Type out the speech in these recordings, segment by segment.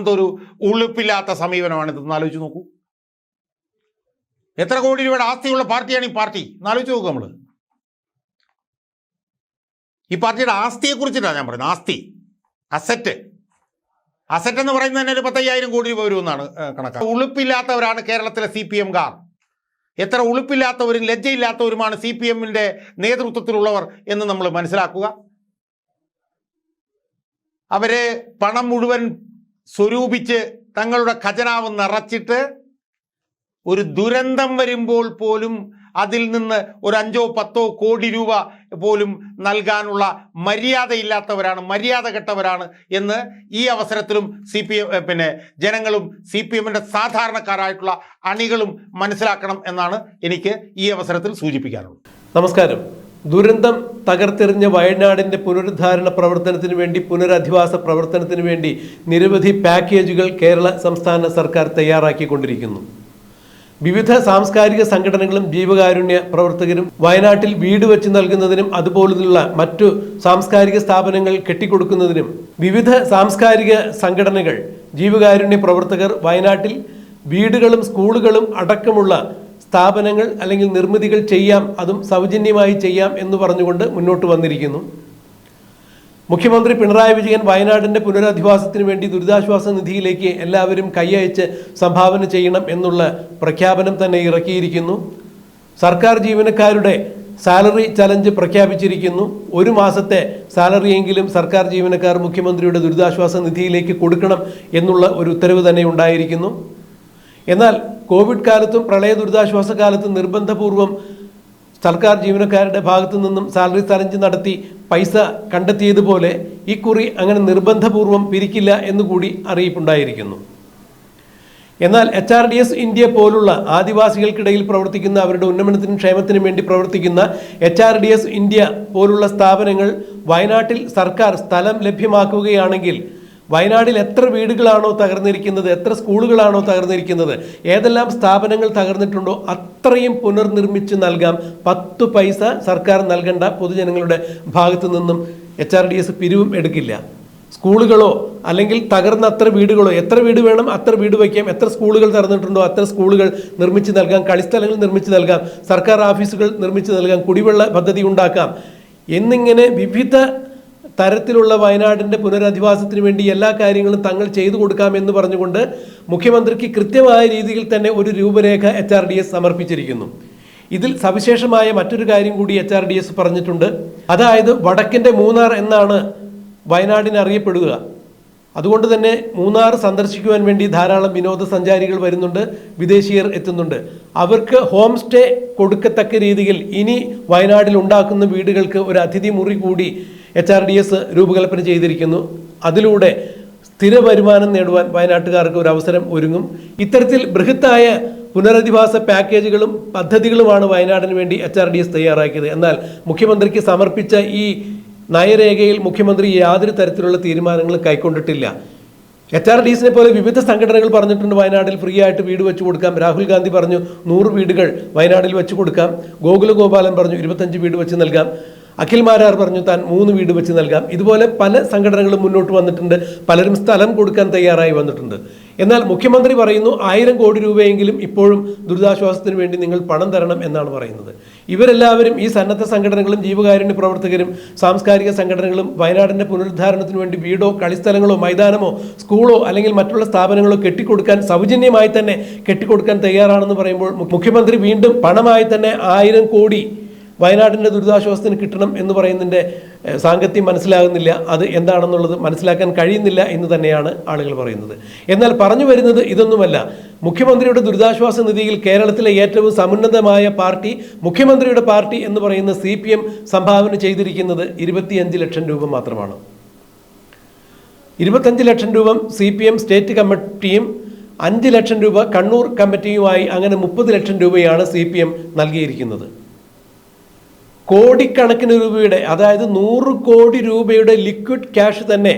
എന്തൊരു ഉളുപ്പില്ലാത്ത സമീപനമാണ് ഇതെന്ന് ആലോചിച്ച് നോക്കൂ. എത്ര കോടി രൂപയുടെ ആസ്തിയുള്ള പാർട്ടിയാണ് ഈ പാർട്ടി? എന്നാലോചിച്ച് നോക്കുക നമ്മൾ ഈ പാർട്ടിയുടെ ആസ്തിയെ കുറിച്ചിട്ടാണ് ഞാൻ പറയുന്നത്. ആസ്തി. അസറ്റ്. അസറ്റ് എന്ന് പറയുന്നത് തന്നെ ഒരു പത്തയ്യായിരം കോടി രൂപ വരുമെന്നാണ് കണക്ക്. ഉളുപ്പില്ലാത്തവരാണ് കേരളത്തിലെ സി പി എംകാർ എത്ര ഉളുപ്പില്ലാത്തവരും ലജ്ജയില്ലാത്തവരുമാണ് സി പി എമ്മിന്റെ നേതൃത്വത്തിലുള്ളവർ എന്ന് നമ്മൾ മനസ്സിലാക്കുക. അവരെ പണം മുഴുവൻ സ്വരൂപിച്ച് തങ്ങളുടെ ഖജനാവ് നിറച്ചിട്ട് ഒരു ദുരന്തം വരുമ്പോൾ പോലും അതിൽ നിന്ന് ഒരു അഞ്ചോ പത്തോ കോടി രൂപ പോലും നൽകാനുള്ള മര്യാദയില്ലാത്തവരാണ് മര്യാദ കെട്ടവരാണ് എന്ന് ഈ അവസരത്തിലും സി പി എം പിന്നെ ജനങ്ങളും സി പി എമ്മിന്റെ സാധാരണക്കാരായിട്ടുള്ള അണികളും മനസ്സിലാക്കണം എന്നാണ് എനിക്ക് ഈ അവസരത്തിൽ സൂചിപ്പിക്കാനുള്ളത്. നമസ്കാരം. ദുരന്തം തകർത്തെറിഞ്ഞ വയനാടിന്റെ പുനരുദ്ധാരണ പ്രവർത്തനത്തിന് വേണ്ടി പുനരധിവാസ പ്രവർത്തനത്തിന് വേണ്ടി നിരവധി പാക്കേജുകൾ കേരള സംസ്ഥാന സർക്കാർ തയ്യാറാക്കിക്കൊണ്ടിരിക്കുന്നു. വിവിധ സാംസ്കാരിക സംഘടനകളും ജീവകാരുണ്യ പ്രവർത്തകരും വയനാട്ടിൽ വീട് വെച്ച് നൽകുന്നതിനും അതുപോലുള്ള മറ്റു സാംസ്കാരിക സ്ഥാപനങ്ങൾ കെട്ടിക്കൊടുക്കുന്നതിനും വിവിധ സാംസ്കാരിക സംഘടനകൾ ജീവകാരുണ്യ പ്രവർത്തകർ വയനാട്ടിൽ വീടുകളും സ്കൂളുകളും അടക്കമുള്ള സ്ഥാപനങ്ങൾ അല്ലെങ്കിൽ നിർമ്മിതികൾ ചെയ്യാം അതും സൗജന്യമായി ചെയ്യാം എന്ന് പറഞ്ഞുകൊണ്ട് മുന്നോട്ട് വന്നിരിക്കുന്നു. മുഖ്യമന്ത്രി പിണറായി വിജയൻ വയനാടിന്റെ പുനരധിവാസത്തിന് വേണ്ടി ദുരിതാശ്വാസ നിധിയിലേക്ക് എല്ലാവരും കൈയയച്ച് സംഭാവന ചെയ്യണം എന്നുള്ള പ്രഖ്യാപനം തന്നെ ഇറക്കിയിരിക്കുന്നു. സർക്കാർ ജീവനക്കാരുടെ സാലറി ചലഞ്ച് പ്രഖ്യാപിച്ചിരിക്കുന്നു. ഒരു മാസത്തെ സാലറിയെങ്കിലും സർക്കാർ ജീവനക്കാർ മുഖ്യമന്ത്രിയുടെ ദുരിതാശ്വാസ നിധിയിലേക്ക് കൊടുക്കണം എന്നുള്ള ഒരു ഉത്തരവ് തന്നെ ഉണ്ടായിരിക്കുന്നു. എന്നാൽ കോവിഡ് കാലത്തും പ്രളയ ദുരിതാശ്വാസ കാലത്തും നിർബന്ധപൂർവം സർക്കാർ ജീവനക്കാരുടെ ഭാഗത്തു നിന്നും സാലറി ചലഞ്ച് നടത്തി പൈസ കണ്ടെത്തിയതുപോലെ ഇക്കുറി അങ്ങനെ നിർബന്ധപൂർവം പിരിക്കില്ല എന്നുകൂടി അറിയിപ്പുണ്ടായിരിക്കുന്നു. എന്നാൽ H R D S India പോലുള്ള ആദിവാസികൾക്കിടയിൽ പ്രവർത്തിക്കുന്ന അവരുടെ ഉന്നമനത്തിനും ക്ഷേമത്തിനും വേണ്ടി പ്രവർത്തിക്കുന്ന H R D S India പോലുള്ള സ്ഥാപനങ്ങൾ വയനാട്ടിൽ സർക്കാർ സ്ഥലം ലഭ്യമാക്കുകയാണെങ്കിൽ വയനാട്ടിൽ എത്ര വീടുകളാണോ തകർന്നിരിക്കുന്നത് എത്ര സ്കൂളുകളാണോ തകർന്നിരിക്കുന്നത് ഏതെല്ലാം സ്ഥാപനങ്ങൾ തകർന്നിട്ടുണ്ടോ അത്രയും പുനർനിർമ്മിച്ച് നൽകാം. പത്ത് പൈസ സർക്കാർ നൽകേണ്ട പൊതുജനങ്ങളുടെ ഭാഗത്തു നിന്നും എച്ച് ആർ ഡി എസ് പിരിവും എടുക്കില്ല. സ്കൂളുകളോ അല്ലെങ്കിൽ തകർന്ന അത്ര വീടുകളോ എത്ര വീട് വേണം അത്ര വീട് വയ്ക്കാം എത്ര സ്കൂളുകൾ തകർന്നിട്ടുണ്ടോ അത്ര സ്കൂളുകൾ നിർമ്മിച്ച് നൽകാം കളിസ്ഥലങ്ങൾ നിർമ്മിച്ച് നൽകാം സർക്കാർ ഓഫീസുകൾ നിർമ്മിച്ച് നൽകാം കുടിവെള്ള പദ്ധതി ഉണ്ടാക്കാം. എന്നിങ്ങനെ വിവിധ തരത്തിലുള്ള വയനാടിന്റെ പുനരധിവാസത്തിന് വേണ്ടി എല്ലാ കാര്യങ്ങളും തങ്ങൾ ചെയ്തു കൊടുക്കാമെന്ന് പറഞ്ഞുകൊണ്ട് മുഖ്യമന്ത്രിക്ക് കൃത്യമായ രീതിയിൽ തന്നെ ഒരു രൂപരേഖ എച്ച് ആർ ഡി എസ് സമർപ്പിച്ചിരിക്കുന്നു. ഇതിൽ സവിശേഷമായ മറ്റൊരു കാര്യം കൂടി എച്ച് ആർ ഡി എസ് പറഞ്ഞിട്ടുണ്ട്. അതായത് വടക്കിന്റെ മൂന്നാർ എന്നാണ് വയനാടിനെ അറിയപ്പെടുക. അതുകൊണ്ട് തന്നെ മൂന്നാർ സന്ദർശിക്കുവാൻ വേണ്ടി ധാരാളം വിനോദസഞ്ചാരികൾ വരുന്നുണ്ട് വിദേശീയർ എത്തുന്നുണ്ട്. അവർക്ക് ഹോം സ്റ്റേ കൊടുക്കത്തക്ക രീതിയിൽ ഇനി വയനാട്ടിൽ ഉണ്ടാക്കുന്ന വീടുകൾക്ക് ഒരു അതിഥി മുറി കൂടി എച്ച് ആർ ഡി എസ് രൂപകൽപ്പന ചെയ്തിരിക്കുന്നു. അതിലൂടെ സ്ഥിര വരുമാനം നേടുവാൻ വയനാട്ടുകാർക്ക് ഒരു അവസരം ഒരുങ്ങും. ഇത്തരത്തിൽ ബൃഹത്തായ പുനരധിവാസ പാക്കേജുകളും പദ്ധതികളുമാണ് വയനാടിന് വേണ്ടി എച്ച് ആർ ഡി എസ് തയ്യാറാക്കിയത്. എന്നാൽ മുഖ്യമന്ത്രിക്ക് സമർപ്പിച്ച ഈ നയരേഖയിൽ മുഖ്യമന്ത്രി യാതൊരു തരത്തിലുള്ള തീരുമാനങ്ങളും കൈക്കൊണ്ടിട്ടില്ല. എച്ച് ആർ ഡി എസിനെ പോലെ വിവിധ സംഘടനകൾ പറഞ്ഞിട്ടുണ്ട് വയനാട്ടിൽ ഫ്രീ ആയിട്ട് വീട് വെച്ചു കൊടുക്കാം. രാഹുൽ ഗാന്ധി പറഞ്ഞു നൂറ് വീടുകൾ വയനാട്ടിൽ വെച്ചു കൊടുക്കാം. ഗോകുല ഗോപാലൻ പറഞ്ഞു ഇരുപത്തഞ്ച് വീട് വെച്ച് നൽകാം. അഖിൽ മാരാർ പറഞ്ഞു താൻ മൂന്ന് വീട് വെച്ച് നൽകാം. ഇതുപോലെ പല സംഘടനകളും മുന്നോട്ട് വന്നിട്ടുണ്ട്. പലരും സ്ഥലം കൊടുക്കാൻ തയ്യാറായി വന്നിട്ടുണ്ട്. എന്നാൽ മുഖ്യമന്ത്രി പറയുന്നു ആയിരം കോടി രൂപയെങ്കിലും ഇപ്പോഴും ദുരിതാശ്വാസത്തിന് വേണ്ടി നിങ്ങൾ പണം തരണം എന്നാണ് പറയുന്നത്. ഇവരെല്ലാവരും ഈ സന്നദ്ധ സംഘടനകളും ജീവകാരുണ്യ പ്രവർത്തകരും സാംസ്കാരിക സംഘടനകളും വയനാടിന്റെ പുനരുദ്ധാരണത്തിന് വേണ്ടി വീടോ കളിസ്ഥലങ്ങളോ മൈതാനമോ സ്കൂളോ അല്ലെങ്കിൽ മറ്റുള്ള സ്ഥാപനങ്ങളോ കെട്ടിക്കൊടുക്കാൻ സൗജന്യമായി തന്നെ കെട്ടിക്കൊടുക്കാൻ തയ്യാറാണെന്ന് പറയുമ്പോൾ മുഖ്യമന്ത്രി വീണ്ടും പണമായി തന്നെ ആയിരം കോടി വയനാടിന്റെ ദുരിതാശ്വാസത്തിന് കിട്ടണം എന്ന് പറയുന്നതിന്റെ സാങ്കത്യം മനസ്സിലാകുന്നില്ല. അത് എന്താണെന്നുള്ളത് മനസ്സിലാക്കാൻ കഴിയുന്നില്ല എന്ന് തന്നെയാണ് ആളുകൾ പറയുന്നത്. എന്നാൽ പറഞ്ഞു വരുന്നത് ഇതൊന്നുമല്ല. മുഖ്യമന്ത്രിയുടെ ദുരിതാശ്വാസ നിധിയിൽ കേരളത്തിലെ ഏറ്റവും സമുന്നതമായ പാർട്ടി മുഖ്യമന്ത്രിയുടെ പാർട്ടി എന്ന് പറയുന്ന സി പി എം സംഭാവന ചെയ്തിരിക്കുന്നത് ഇരുപത്തിയഞ്ച് ലക്ഷം രൂപ മാത്രമാണ്. ഇരുപത്തഞ്ച് ലക്ഷം രൂപ സി പി എം സ്റ്റേറ്റ് കമ്മിറ്റിയും അഞ്ച് ലക്ഷം രൂപ കണ്ണൂർ കമ്മിറ്റിയുമായി അങ്ങനെ മുപ്പത് ലക്ഷം രൂപയാണ് സി പി എം നൽകിയിരിക്കുന്നത്. കോടിക്കണക്കിന് രൂപയുടെ അതായത് നൂറ് കോടി രൂപയുടെ ലിക്വിഡ് ക്യാഷ് തന്നെ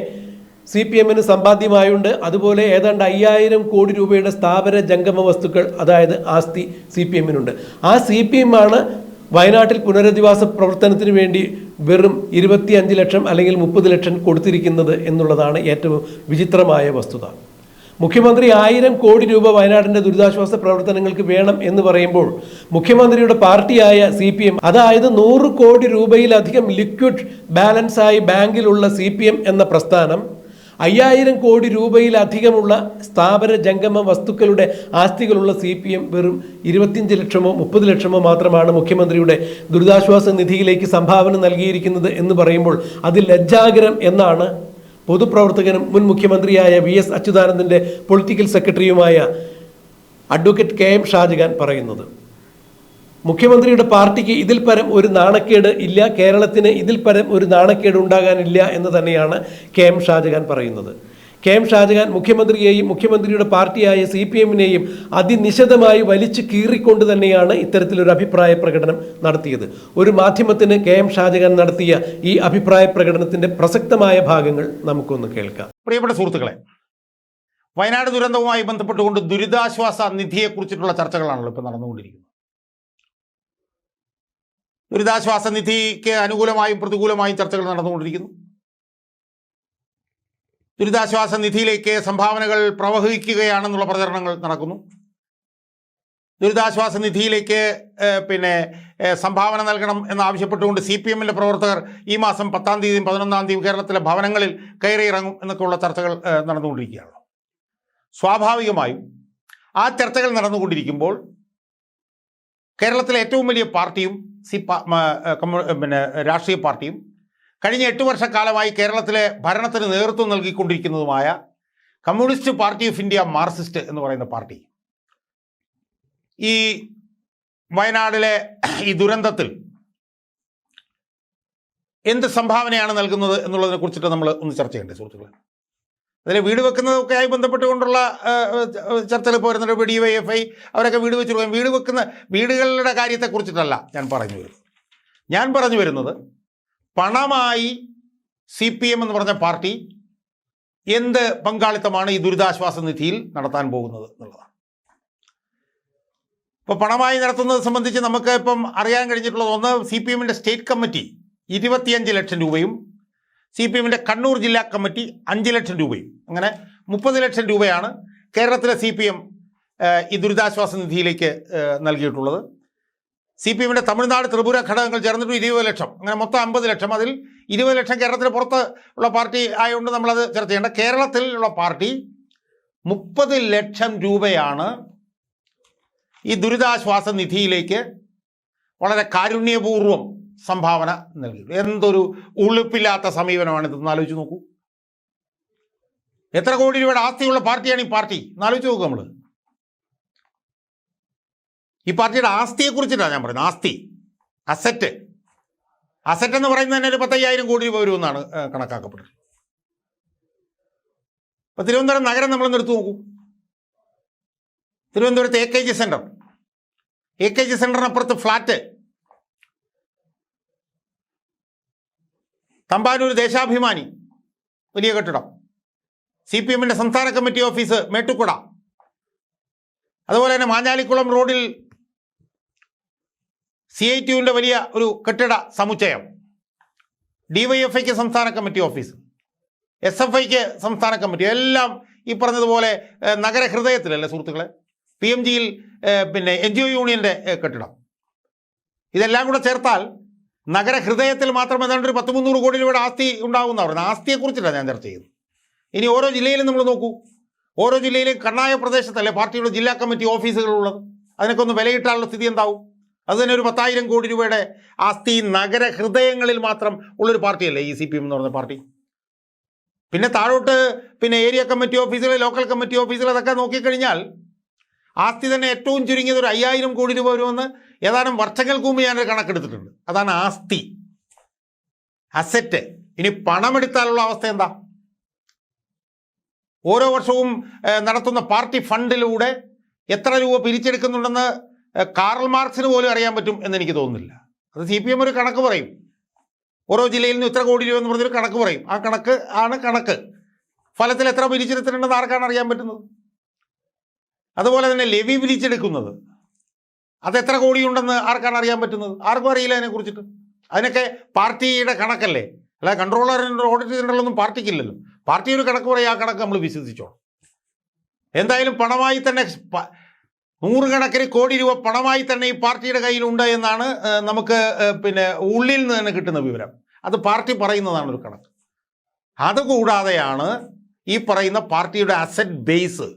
സി പി എമ്മിന് സമ്പാദ്യമായുണ്ട്. അതുപോലെ ഏതാണ്ട് അയ്യായിരം കോടി രൂപയുടെ സ്ഥാപന ജംഗമ വസ്തുക്കൾ അതായത് ആസ്തി സി പി എമ്മിനുണ്ട് ആ സി പി എം ആണ് വയനാട്ടിൽ പുനരധിവാസ പ്രവർത്തനത്തിന് വേണ്ടി വെറും ഇരുപത്തിയഞ്ച് ലക്ഷം അല്ലെങ്കിൽ മുപ്പത് ലക്ഷം കൊടുത്തിരിക്കുന്നത് എന്നുള്ളതാണ് ഏറ്റവും വിചിത്രമായ വസ്തുത. മുഖ്യമന്ത്രി ആയിരം കോടി രൂപ വയനാടിന്റെ ദുരിതാശ്വാസ പ്രവർത്തനങ്ങൾക്ക് വേണം എന്ന് പറയുമ്പോൾ മുഖ്യമന്ത്രിയുടെ പാർട്ടിയായ സി പി എം അതായത് നൂറ് കോടി രൂപയിലധികം ലിക്വിഡ് ബാലൻസായി ബാങ്കിലുള്ള സി പി എം എന്ന പ്രസ്ഥാനം അയ്യായിരം കോടി രൂപയിലധികമുള്ള സ്ഥാപന ജംഗമ വസ്തുക്കളുടെ ആസ്തികളുള്ള സി പി എം വെറും ഇരുപത്തിയഞ്ച് ലക്ഷമോ മുപ്പത് ലക്ഷമോ മാത്രമാണ് മുഖ്യമന്ത്രിയുടെ ദുരിതാശ്വാസ നിധിയിലേക്ക് സംഭാവന നൽകിയിരിക്കുന്നത് എന്ന് പറയുമ്പോൾ അത് ലജ്ജാകരം എന്നാണ് പൊതുപ്രവർത്തകനും മുൻ മുഖ്യമന്ത്രിയായ വി എസ് അച്യുതാനന്ദന്റെ പൊളിറ്റിക്കൽ സെക്രട്ടറിയുമായ അഡ്വക്കേറ്റ് കെ എം ഷാജഹാൻ പറയുന്നത്. മുഖ്യമന്ത്രിയുടെ പാർട്ടിക്ക് ഇതിൽ പരം ഒരു നാണക്കേട് ഇല്ല കേരളത്തിന് ഇതിൽ പരം ഒരു നാണക്കേട് ഉണ്ടാകാനില്ല എന്ന് തന്നെയാണ് കെ എം ഷാജഹാൻ പറയുന്നത്. കെ എം ഷാജഹാൻ മുഖ്യമന്ത്രിയെയും മുഖ്യമന്ത്രിയുടെ പാർട്ടിയായ സി പി എമ്മിനെയും അതിനിശിതമായി വലിച്ചു കീറിക്കൊണ്ട് തന്നെയാണ് ഇത്തരത്തിലൊരു അഭിപ്രായ പ്രകടനം നടത്തിയത്. ഒരു മാധ്യമത്തിന് കെ എം ഷാജഹാൻ നടത്തിയ ഈ അഭിപ്രായ പ്രകടനത്തിന്റെ പ്രസക്തമായ ഭാഗങ്ങൾ നമുക്കൊന്ന് കേൾക്കാം. പ്രിയപ്പെട്ട സുഹൃത്തുക്കളെ വയനാട് ദുരന്തവുമായി ബന്ധപ്പെട്ടുകൊണ്ട് ദുരിതാശ്വാസ നിധിയെക്കുറിച്ചിട്ടുള്ള ചർച്ചകളാണല്ലോ ഇപ്പോൾ നടന്നുകൊണ്ടിരിക്കുന്നത്. ദുരിതാശ്വാസ നിധിക്ക് അനുകൂലമായും പ്രതികൂലമായും ചർച്ചകൾ നടന്നുകൊണ്ടിരിക്കുന്നു. ദുരിതാശ്വാസ നിധിയിലേക്ക് സംഭാവനകൾ പ്രവഹിക്കുകയാണെന്നുള്ള പ്രചരണങ്ങൾ നടക്കുന്നു. ദുരിതാശ്വാസ നിധിയിലേക്ക് പിന്നെ സംഭാവന നൽകണം എന്നാവശ്യപ്പെട്ടുകൊണ്ട് സി പി എമ്മിന്റെ പ്രവർത്തകർ ഈ മാസം പത്താം തീയതിയും പതിനൊന്നാം തീയതിയും കേരളത്തിലെ ഭവനങ്ങളിൽ കയറിയിറങ്ങും എന്നൊക്കെയുള്ള ചർച്ചകൾ നടന്നുകൊണ്ടിരിക്കുകയാണ്. സ്വാഭാവികമായും ആ ചർച്ചകൾ നടന്നുകൊണ്ടിരിക്കുമ്പോൾ കേരളത്തിലെ ഏറ്റവും വലിയ പാർട്ടിയും സി പിന്നെ രാഷ്ട്രീയ പാർട്ടിയും കഴിഞ്ഞ എട്ട് വർഷക്കാലമായി കേരളത്തിലെ ഭരണത്തിന് നേതൃത്വം നൽകിക്കൊണ്ടിരിക്കുന്നതുമായ Communist Party of India Marxist എന്ന് പറയുന്ന പാർട്ടി ഈ വയനാടിലെ ഈ ദുരന്തത്തിൽ എന്ത് സംഭാവനയാണ് നൽകുന്നത് എന്നുള്ളതിനെ കുറിച്ചിട്ട് നമ്മൾ ഒന്ന് ചർച്ച ചെയ്യണ്ടേ സുഹൃത്തുക്കളെ? അതിൽ വീട് വെക്കുന്നതൊക്കെ ആയി ബന്ധപ്പെട്ടുകൊണ്ടുള്ള ചർച്ചകൾ ഇപ്പോൾ വരുന്നുണ്ട് ഡി വൈ എഫ് ഐ അവരൊക്കെ വീട് വെച്ചു വീട് വെക്കുന്ന വീടുകളുടെ കാര്യത്തെക്കുറിച്ചിട്ടല്ല ഞാൻ പറഞ്ഞു വരുന്നത്. ഞാൻ പറഞ്ഞു വരുന്നത് പണമായി സി പി എം എന്ന് പറഞ്ഞ പാർട്ടി എന്ത് പങ്കാളിത്തമാണ് ഈ ദുരിതാശ്വാസ നിധിയിൽ നടത്താൻ പോകുന്നത് എന്നുള്ളതാണ്. ഇപ്പോൾ പണമായി നടത്തുന്നത് സംബന്ധിച്ച് നമുക്ക് ഇപ്പം അറിയാൻ കഴിഞ്ഞിട്ടുള്ളത് ഒന്ന് സി പി എമ്മിന്റെ സ്റ്റേറ്റ് കമ്മിറ്റി ഇരുപത്തിയഞ്ച് ലക്ഷം രൂപയും സി പി എമ്മിന്റെ കണ്ണൂർ ജില്ലാ കമ്മിറ്റി അഞ്ച് ലക്ഷം രൂപയും. അങ്ങനെ മുപ്പത് ലക്ഷം രൂപയാണ് കേരളത്തിലെ സി പി എം ഈ ദുരിതാശ്വാസ നിധിയിലേക്ക് നൽകിയിട്ടുള്ളത്. സി പി എമ്മിന്റെ തമിഴ്നാട് ത്രിപുര ഘടകങ്ങൾ ചേർന്നിട്ട് ഇരുപത് ലക്ഷം. അങ്ങനെ മൊത്തം അമ്പത് ലക്ഷം. അതിൽ ഇരുപത് ലക്ഷം കേരളത്തിന് പുറത്ത് ഉള്ള പാർട്ടി ആയതുകൊണ്ട് നമ്മളത് ചർച്ച ചെയ്യേണ്ട. കേരളത്തിലുള്ള പാർട്ടി മുപ്പത് ലക്ഷം രൂപയാണ് ഈ ദുരിതാശ്വാസ നിധിയിലേക്ക് വളരെ കാരുണ്യപൂർവം സംഭാവന നൽകിയത്. എന്തൊരു ഉളുപ്പില്ലാത്ത സമീപനമാണ് ഇതെന്ന് ആലോചിച്ച് നോക്കൂ. എത്ര കോടി രൂപയുടെ ആസ്തിയുള്ള പാർട്ടിയാണ് ഈ പാർട്ടി? എന്നാലോചിച്ച് നോക്കൂ നമ്മൾ ഈ പാർട്ടിയുടെ ആസ്തിയെ കുറിച്ചിട്ടാണ് ഞാൻ പറയുന്നത്. ആസ്തി. അസറ്റ്. അസറ്റ് എന്ന് പറയുന്നത് തന്നെ ഒരു പത്തയ്യായിരം കോടി രൂപ വരുമെന്നാണ് കണക്കാക്കപ്പെട്ടത് ഇപ്പൊ തിരുവനന്തപുരം നഗരം നമ്മളൊന്ന് എടുത്തു നോക്കൂ. തിരുവനന്തപുരത്ത് A K G centre. A K G സെന്ററിനപ്പുറത്ത് flat. Thampanoor Deshabhimani. വലിയ കെട്ടിടം. സി പി എമ്മിന്റെ സംസ്ഥാന കമ്മിറ്റി ഓഫീസ് മേട്ടുക്കുട. അതുപോലെ തന്നെ മാഞ്ഞാലിക്കുളം റോഡിൽ സി ഐ ടിയുവിന്റെ വലിയ ഒരു കെട്ടിട സമുച്ചയം. ഡിവൈഎഫ്ഐക്ക് സംസ്ഥാന കമ്മിറ്റി ഓഫീസ്. എസ് എഫ് ഐക്ക് സംസ്ഥാന കമ്മിറ്റി. എല്ലാം ഈ പറഞ്ഞതുപോലെ നഗരഹൃദയത്തിലല്ലേ സുഹൃത്തുക്കളെ? പി എം ജിയിൽ പിന്നെ എൻ ജി ഒ യൂണിയന്റെ കെട്ടിടം. ഇതെല്ലാം കൂടെ ചേർത്താൽ നഗരഹൃദയത്തിൽ മാത്രം ഏതാണ്ട് ഒരു പത്ത് മുന്നൂറ് കോടി രൂപയുടെ ആസ്തി ഉണ്ടാകുന്ന പറയുന്നത്. ആസ്തിയെക്കുറിച്ചിട്ടാണ് ഞാൻ ചർച്ച ചെയ്യുന്നത്. ഇനി ഓരോ ജില്ലയിലും നമ്മൾ നോക്കൂ. ഓരോ ജില്ലയിലും കണ്ണായ പ്രദേശത്തല്ലേ പാർട്ടിയുടെ ജില്ലാ കമ്മിറ്റി ഓഫീസുകളുള്ളത്. അതിനൊക്കെ ഒന്ന് വിലയിട്ടാനുള്ള സ്ഥിതി എന്താവും? അത് തന്നെ ഒരു പത്തായിരം കോടി രൂപയുടെ ആസ്തി നഗര ഹൃദയങ്ങളിൽ മാത്രം ഉള്ളൊരു പാർട്ടിയല്ലേ ഈ സി പി എം എന്ന് പറഞ്ഞ പാർട്ടി? പിന്നെ താഴോട്ട് പിന്നെ ഏരിയ കമ്മിറ്റി ഓഫീസുകൾ ലോക്കൽ കമ്മിറ്റി ഓഫീസുകൾ അതൊക്കെ നോക്കിക്കഴിഞ്ഞാൽ ആസ്തി തന്നെ ഏറ്റവും ചുരുങ്ങിയത് ഒരു അയ്യായിരം കോടി രൂപ വരുമെന്ന് ഏതാനും വർഷങ്ങൾക്ക് മുമ്പ് ഞാനൊരു കണക്കെടുത്തിട്ടുണ്ട്. അതാണ് ആസ്തി. അസറ്റ്. ഇനി പണമെടുത്താലുള്ള അവസ്ഥ എന്താ? ഓരോ വർഷവും നടത്തുന്ന പാർട്ടി ഫണ്ടിലൂടെ എത്ര രൂപ പിരിച്ചെടുക്കുന്നുണ്ടെന്ന് കാറൽ മാർക്സിന് പോലും അറിയാൻ പറ്റും എന്ന് എനിക്ക് തോന്നുന്നില്ല. അത് സി പി എം ഒരു കണക്ക് പറയും. ഓരോ ജില്ലയിൽ നിന്ന് ഇത്ര കോടി രൂപ എന്ന് പറഞ്ഞൊരു കണക്ക് പറയും. ആ കണക്ക് ആണ് കണക്ക്. ഫലത്തിൽ എത്ര പിരിച്ചെടുത്തിട്ടുണ്ടെന്ന് ആർക്കാണ് അറിയാൻ പറ്റുന്നത്? അതുപോലെ തന്നെ ലെവി പിരിച്ചെടുക്കുന്നത് എത്ര കോടിയുണ്ടെന്ന് ആർക്കാണ് അറിയാൻ പറ്റുന്നത്? ആർക്കും അറിയില്ല അതിനെക്കുറിച്ചിട്ട്. അതിനൊക്കെ പാർട്ടിയുടെ കണക്കല്ലേ? അല്ല കൺട്രോളർ ഓഡിറ്റ് ജനറലൊന്നും പാർട്ടിക്കില്ലല്ലോ. പാർട്ടി ഒരു കണക്ക് പറയും ആ കണക്ക് നമ്മൾ വിശ്വസിച്ചോളാം. എന്തായാലും പണമായി തന്നെ നൂറുകണക്കിന് കോടി രൂപ പണമായി തന്നെ ഈ പാർട്ടിയുടെ കയ്യിലുണ്ട് എന്നാണ് നമുക്ക് പിന്നെ ഉള്ളിൽ നിന്ന് തന്നെ കിട്ടുന്ന വിവരം. അത് പാർട്ടി പറയുന്നതാണ് ഒരു കണക്ക്. അതുകൂടാതെയാണ് ഈ പറയുന്ന പാർട്ടിയുടെ അസറ്റ് ബേസ്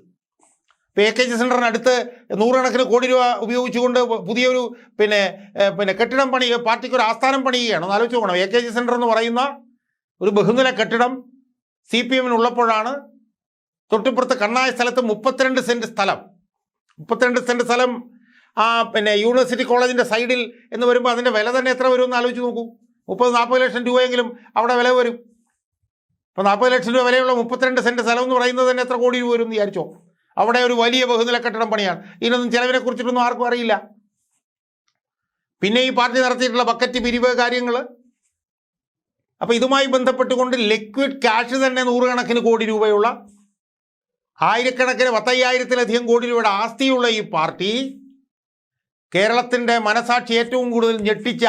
ഇപ്പോൾ എ കെ ജി സെന്ററിന് അടുത്ത് നൂറുകണക്കിന് കോടി രൂപ ഉപയോഗിച്ചുകൊണ്ട് പുതിയൊരു പിന്നെ പിന്നെ കെട്ടിടം പണി പാർട്ടിക്ക് ഒരു ആസ്ഥാനം പണിയുകയാണ്. ഒന്ന് ആലോചിച്ച് പോകണം എ കെ ജി സെന്റർ എന്ന് പറയുന്ന ഒരു ബഹുനില കെട്ടിടം സി പി എമ്മിനുള്ളപ്പോഴാണ് തൊട്ടിപ്പുറത്ത് കണ്ണായ സ്ഥലത്ത് മുപ്പത്തിരണ്ട് സെന്റ് സ്ഥലം. മുപ്പത്തിരണ്ട് സെന്റ് സ്ഥലം ആ പിന്നെ യൂണിവേഴ്സിറ്റി കോളേജിന്റെ സൈഡിൽ എന്ന് വരുമ്പോൾ അതിന്റെ വില തന്നെ എത്ര വരുമെന്ന് ആലോചിച്ച് നോക്കൂ. മുപ്പത് നാൽപ്പത് ലക്ഷം രൂപയെങ്കിലും അവിടെ വില വരും. ഇപ്പോൾ നാൽപ്പത് ലക്ഷം രൂപ വിലയുള്ള മുപ്പത്തിരണ്ട് സെന്റ് സ്ഥലം എന്ന് പറയുന്നത് തന്നെ എത്ര കോടി രൂപ വരും എന്ന് വിചാരിച്ചോ? അവിടെ ഒരു വലിയ ബഹുനില കെട്ടിടം പണിയാണ്. ഇതിനൊന്നും ചിലവിനെ കുറിച്ചിട്ടൊന്നും ആർക്കും അറിയില്ല. പിന്നെ ഈ പാർട്ടി നടത്തിയിട്ടുള്ള ബക്കറ്റ് പിരിവ് കാര്യങ്ങൾ അപ്പോൾ ഇതുമായി ബന്ധപ്പെട്ടുകൊണ്ട് ലിക്വിഡ് ക്യാഷ് തന്നെ നൂറുകണക്കിന് കോടി രൂപയുള്ള ആയിരക്കണക്കിന് പത്തയ്യായിരത്തിലധികം കോടി രൂപയുടെ ആസ്തിയുള്ള ഈ പാർട്ടി കേരളത്തിന്റെ മനസാക്ഷി ഏറ്റവും കൂടുതൽ ഞെട്ടിച്ച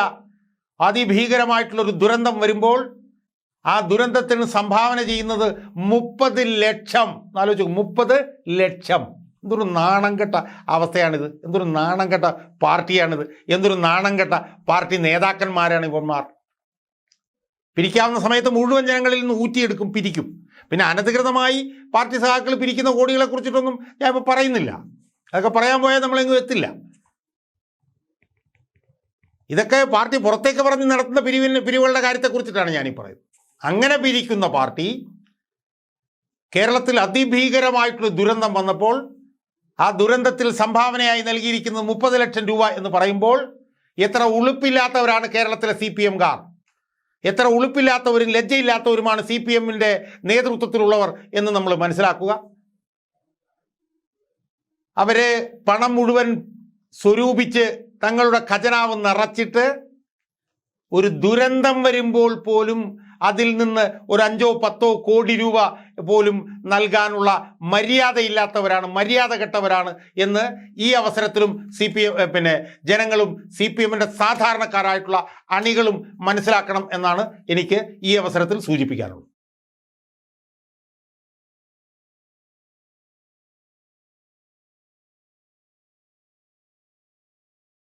അതിഭീകരമായിട്ടുള്ളൊരു ദുരന്തം വരുമ്പോൾ ആ ദുരന്തത്തിന് സംഭാവന ചെയ്യുന്നത് മുപ്പത് ലക്ഷം. ആലോചിച്ചു മുപ്പത് ലക്ഷം. എന്തൊരു നാണം കെട്ട അവസ്ഥയാണിത്. എന്തൊരു നാണം കെട്ട പാർട്ടിയാണിത്. എന്തൊരു നാണം കെട്ട പാർട്ടി നേതാക്കന്മാരാണ് ഇവന്മാർ. പിരിക്കാവുന്ന സമയത്ത് മുഴുവൻ ജനങ്ങളിൽ നിന്ന് ഊറ്റിയെടുക്കും പിരിക്കും. പിന്നെ അനധികൃതമായി പാർട്ടി സഹാക്കൾ പിരിക്കുന്ന കോടികളെ കുറിച്ചിട്ടൊന്നും ഞാൻ ഇപ്പോൾ പറയുന്നില്ല. അതൊക്കെ പറയാൻ പോയാൽ നമ്മളെങ്ങും എത്തില്ല. ഇതൊക്കെ പാർട്ടി പുറത്തേക്ക് പറഞ്ഞ് നടത്തുന്ന പിരിവിന് പിരിവുകളുടെ കാര്യത്തെക്കുറിച്ചിട്ടാണ് ഞാനീ പറയുന്നത്. അങ്ങനെ പിരിക്കുന്ന പാർട്ടി കേരളത്തിൽ അതിഭീകരമായിട്ടുള്ള ദുരന്തം വന്നപ്പോൾ ആ ദുരന്തത്തിൽ സംഭാവനയായി നൽകിയിരിക്കുന്നത് മുപ്പത് ലക്ഷം രൂപ എന്ന് പറയുമ്പോൾ എത്ര ഉളുപ്പില്ലാത്തവരാണ് കേരളത്തിലെ സി പി എംകാർ എത്ര ഉളുപ്പില്ലാത്തവരും ലജ്ജയില്ലാത്തവരുമാണ് സി പി എമ്മിന്റെ നേതൃത്വത്തിലുള്ളവർ എന്ന് നമ്മൾ മനസ്സിലാക്കുക. അവരെ പണം മുഴുവൻ സ്വരൂപിച്ച് തങ്ങളുടെ ഖജനാവ് നിറച്ചിട്ട് ഒരു ദുരന്തം വരുമ്പോൾ പോലും അതിൽ നിന്ന് ഒരു അഞ്ചോ പത്തോ കോടി രൂപ പോലും നൽകാനുള്ള മര്യാദയില്ലാത്തവരാണ് മര്യാദ കെട്ടവരാണ് എന്ന് ഈ അവസരത്തിലും സി പി പിന്നെ ജനങ്ങളും സി പി എമ്മിന്റെ സാധാരണക്കാരായിട്ടുള്ള അണികളും മനസ്സിലാക്കണം എന്നാണ് എനിക്ക് ഈ അവസരത്തിൽ സൂചിപ്പിക്കാനുള്ളത്.